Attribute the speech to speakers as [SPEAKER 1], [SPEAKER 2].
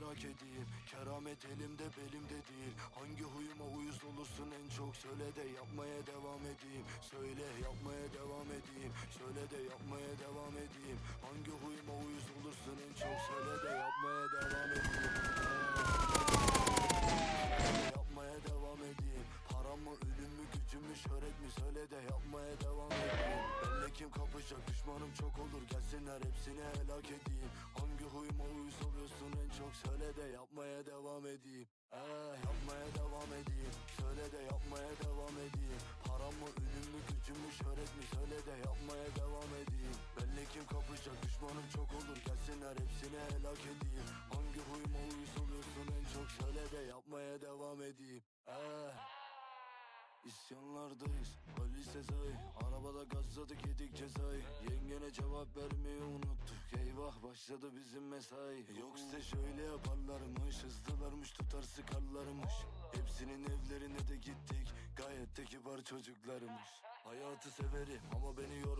[SPEAKER 1] merak edeyim. Keramet elimde belimde değil. Hangi huyuma uyuz olursun en çok Söyle de yapmaya devam edeyim. Söyle yapmaya devam edeyim. Söyle de yapmaya devam edeyim. Hangi huyuma uyuz olursun en çok Söyle de yapmaya devam edeyim. Yapmaya devam edeyim. Param mı ölüm mü gücüm mü şöhret mi? Söyle de yapmaya devam edeyim. Benle kim kapışacak düşmanım çok olur. Gelsinler hepsini helak edeyim. Hangi huyuma uyuz oluyorsun çok Söyle de yapmaya devam edeyim. Ee, yapmaya devam edeyim. Söyle de yapmaya devam edeyim. Param mı ölüm mü gücüm mü şöhret mi? Söyle de yapmaya devam edeyim. Benle kim kapışacak düşmanım çok olur. Gelsinler hepsini helak edeyim. Hangi huyuma uyuz oluyorsun en çok Söyle de yapmaya devam edeyim. Ee, İsyanlardayız. Ali Sezai Arabada gazladık yedik cezayı. Yengene cevap vermeyi unuttuk Eyvah başladı bizim mesai. Yoksa şöyle yaparlarmış Hızlılarmış tutar sıkarlarmış Hepsinin evlerine de gittik Gayet de kibar çocuklarmış Hayatı severim ama beni yor